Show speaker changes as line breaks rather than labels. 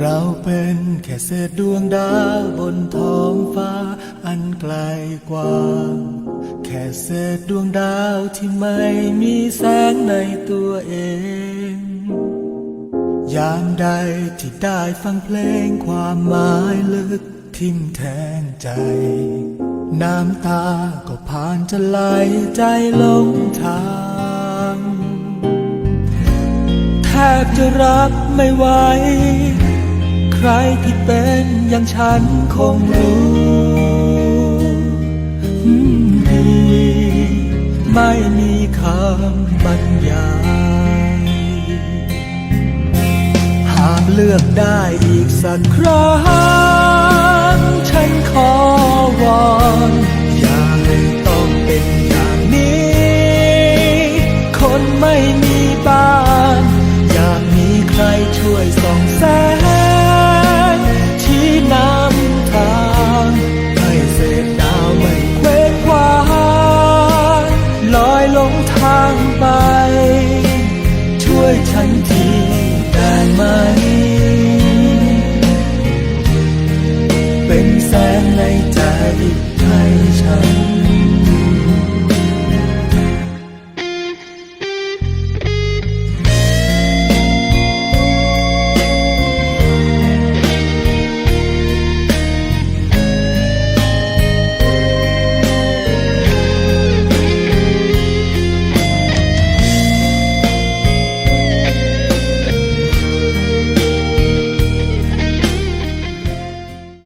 เราเป็นแค่เศษดวงดาวบนท้องฟ้าอันไกลกว้างแค่เศษดวงดาวที่ไม่มีแสงในตัวเอง ยามใดที่ได้ฟังเพลงความหมายลึกทิ่มแทงใจ น้ำตาก็ผ่านจะไหลใจลงทางแทบจะรับไม่ไหว ใครที่เป็นอย่างฉันคงรู้ดีไม่มีคำบรรยาย เลือกได้อีกสักครั้ง